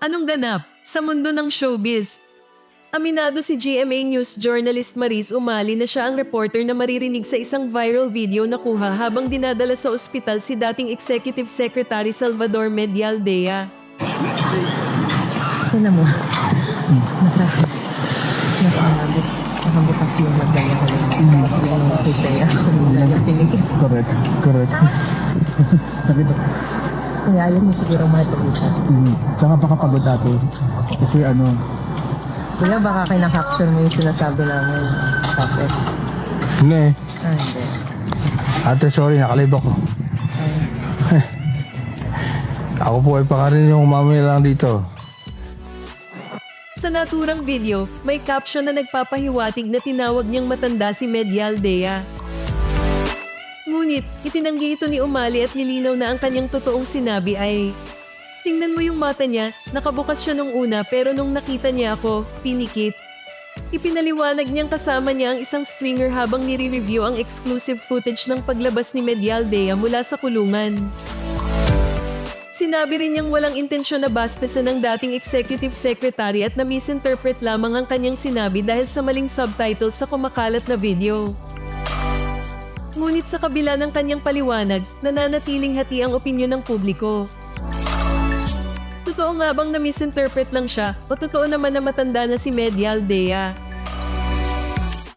Anong ganap sa mundo ng showbiz? Aminado si GMA News journalist Maris Umali na siya ang reporter na maririnig sa isang viral video na kuha habang dinadala sa ospital si dating Executive Secretary Salvador Medialdea. Tignan mo. Naka, nakahabot. Nakabukas yung magdala ko lang. Mm. Kasi yung. Wala na tinigil. Correct. Correct. Sakit. Kaya ayaw mo siguro matuloy Mm. Tsaka baka pagod ate. Kasi ano, Kuya, baka kinakapture mo yung sinasabi namin. Tapos, hindi. ah, hindi. Ate, sorry, nakalive ako. ako po ay pakarin yung mamaya lang dito. Sa naturang video, may caption na nagpapahiwatig na tinawag niyang matanda si Medialdea. Ngunit, itinanggi ito ni Umali at nilinaw na ang kanyang totoong sinabi ay, Tingnan mo yung mata niya, nakabukas siya nung una pero nung nakita niya ako, pinikit. Ipinaliwanag niyang kasama niya ang isang stringer habang nire-review ang exclusive footage ng paglabas ni Medialdea mula sa kulungan. Sinabi rin niyang walang intensyon na bastasan ng dating executive secretary at na-misinterpret lamang ang kanyang sinabi dahil sa maling subtitle sa kumakalat na video. Ngunit sa kabila ng kanyang paliwanag, nananatiling hati ang opinyon ng publiko. Totoo nga bang na-misinterpret lang siya o totoo naman na matanda na si Medialdea?